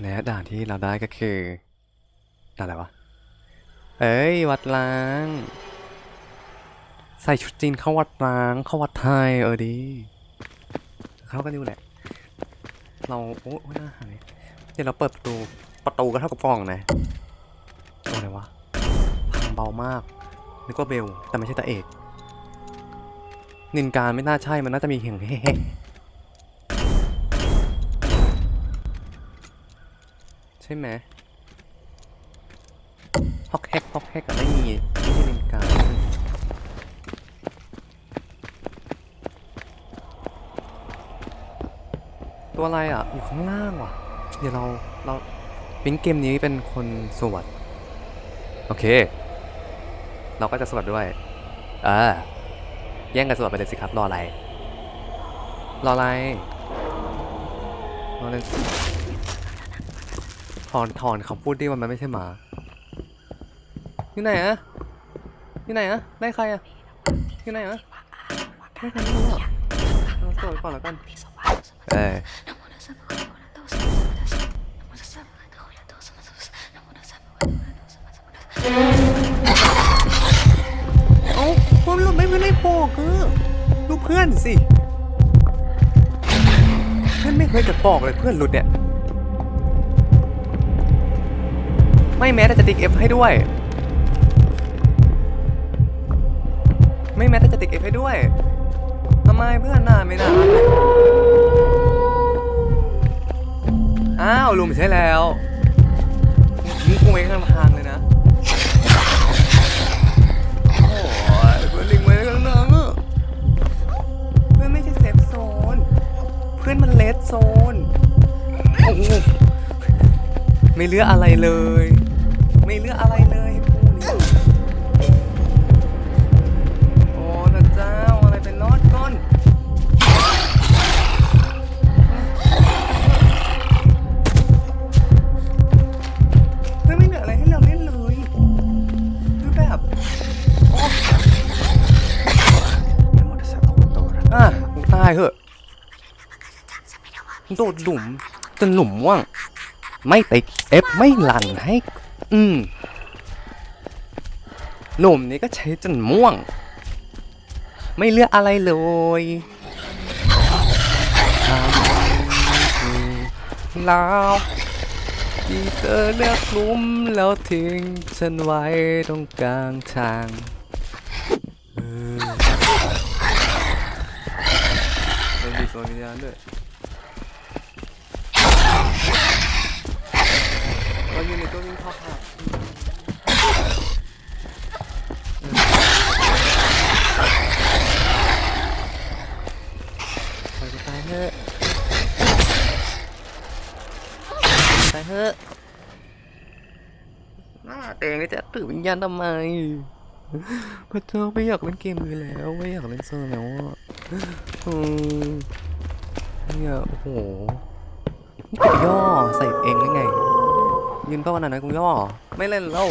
และด่านที่เราได้ก็คือด่านอะไรวะ เอ้ย วัดล้าง ใส่ชุดจีนเข้าวัดล้าง เข้าวัดไทยเออดี เข้ากันอยู่แหละ เราโอ้ยน่าหายเดี๋ยวเราเปิดประตู ประตูก็เท่ากับกล่องนะอะไรวะพังเบามากนึกว่าเบล แต่ไม่ใช่ตาเอก นินการไม่น่าใช่ มันน่าจะมีเหี่ยงเฮ้ ใช่ไหมฮอกแฮกฮอกแฮกอะไม่มีไม่ใช่นินการตัวอะไรอะ อยู่ข้างล่างว่ะ เดี๋ยวเราเราปิ้งเกมนี้เป็นคนสวดโอเค เราก็จะสวดด้วยอ่าแย่งกันสวดไปเลยสิครับ รออะไร รออะไร รออะไร อนถอนคำพูดดิว่ามันไม่ใช่หมา อยู่ไหนอะอยู่ไหนอะได้ใครอะอยู่ไหนอะได้ใครไม่รู้อะเราสวดไปก่อนแล้วกัน เออเอ้าเพื่อนหลุดไม่เพื่อนไม่บอกเออดูเพื่อนสิ เพื่อนไม่เคยจะบอกเลยเพื่อนหลุดเนี่ย ไม่แม้แต่จะติ๊กเอฟให้ด้วย ไม่แม้แต่จะติ๊กเอฟให้ด้วยทำไมเพื่อนน่าไม่น่ารักเลยอ้าวลุงใช่แล้วมึงกูไว้ข้างทางเลยนะ โอ้ยเพื่อนลิงไว้ข้างหน้าอะเพื่อนไม่ใช่เซฟโซน เพื่อนมันเลดโซน โอ้ไม่เลือกอะไรเลย เหอะมึงโดดหลุมจนหลุมว่าง ไม่ติดเอฟไม่หลั่นให้ อืมหลุมนี้ก็ใช้จนม่วง ไม่เหลือกอะไรเลยแล้วที่เธอเลือกหลุมแล้วทิ้งฉันไว้ตรงกลางทาง เออมันมีโซนวิญญาณด้วยเราอยู่ในตัววิ่งเข้าหาไปตายเถอะตายเถอะหน้าเตงจะถือวิญญาณทำไม พระเจ้าไม่อยากเล่นเกมนี้แล้ว ไม่อยากเล่นเซอร์แล้วอะอืมเนี่ยโอ้โหย่อใส่เองได้ไงยืนเป้าวันนั้นกูย่อ ไม่เล่นแล้ว